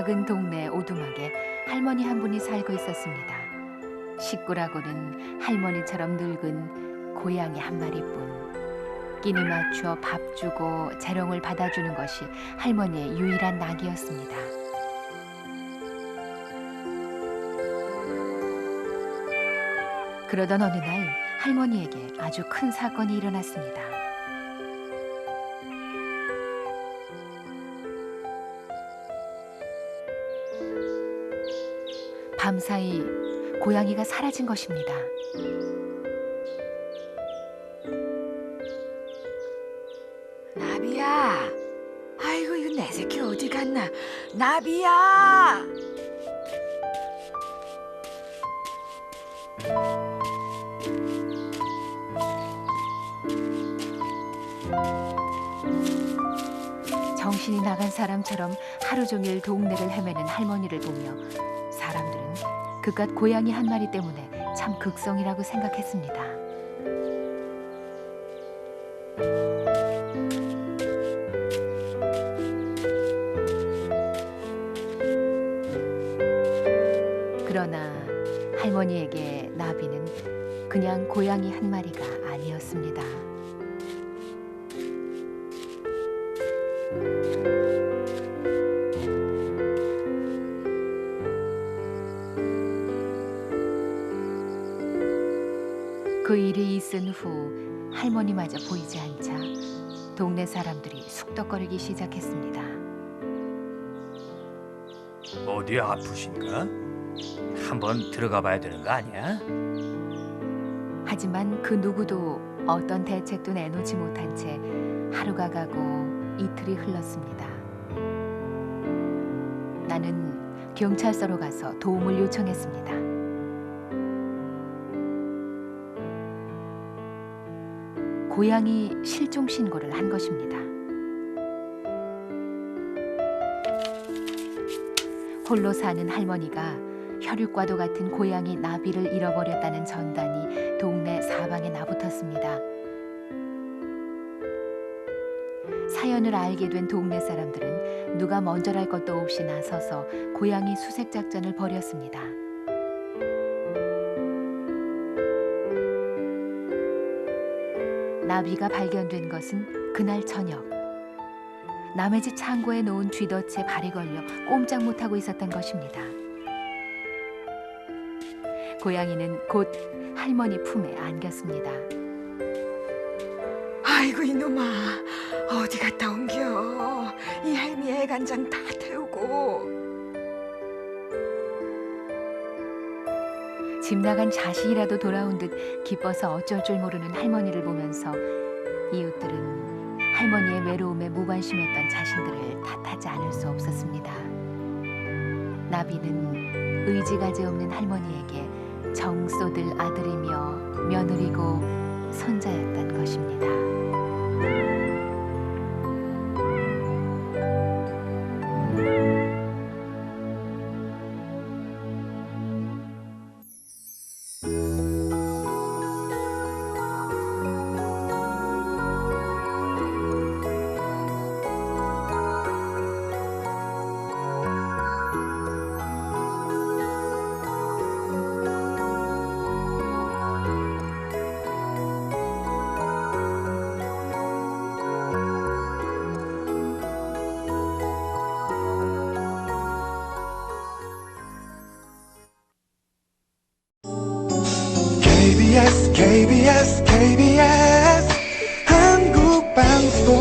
작은 동네 오두막에 할머니 한 분이 살고 있었습니다. 식구라고는 할머니처럼 늙은 고양이 한 마리뿐. 끼니 맞춰 밥 주고 재롱을 받아주는 것이 할머니의 유일한 낙이었습니다. 그러던 어느 날 할머니에게 아주 큰 사건이 일어났습니다. 밤사이 고양이가 사라진 것입니다. 나비야. 아이고 이거 내 새끼 어디 갔나? 나비야. 정신이 나간 사람처럼 하루 종일 동네를 헤매는 할머니를 보며 사람들은 그깟 고양이 한 마리 때문에 참 극성이라고 생각했습니다. 그러나 할머니에게 나비는 그냥 고양이 한 마리가 아니었습니다. 그 일이 있은 후 할머니마저 보이지 않자 동네 사람들이 숙덕거리기 시작했습니다. 어디 아프신가? 한번 들어가 봐야 되는 거 아니야? 하지만 그 누구도 어떤 대책도 내놓지 못한 채 하루가 가고 이틀이 흘렀습니다. 나는 경찰서로 가서 도움을 요청했습니다. 고양이 실종 신고를 한 것입니다. 홀로 사는 할머니가 혈육과도 같은 고양이 나비를 잃어버렸다는 전단이 동네 사방에 나붙었습니다. 사연을 알게 된 동네 사람들은 누가 먼저랄 것도 없이 나서서 고양이 수색 작전을 벌였습니다. 나비가 발견된 것은 그날 저녁. 남의 집 창고에 놓은 쥐덫에 발이 걸려 꼼짝 못하고 있었던 것입니다. 고양이는 곧 할머니 품에 안겼습니다. 아이고 이놈아 어디 갔다 온겨? 이 할미 애간장 다 집 나간 자식이라도 돌아온 듯 기뻐서 어쩔 줄 모르는 할머니를 보면서 이웃들은 할머니의 외로움에 무관심했던 자신들을 탓하지 않을 수 없었습니다. 나비는 의지가지 없는 할머니에게 정 쏟을 아들이며 며느리고 손자였던 것입니다. KBS KBS KBS 한국방송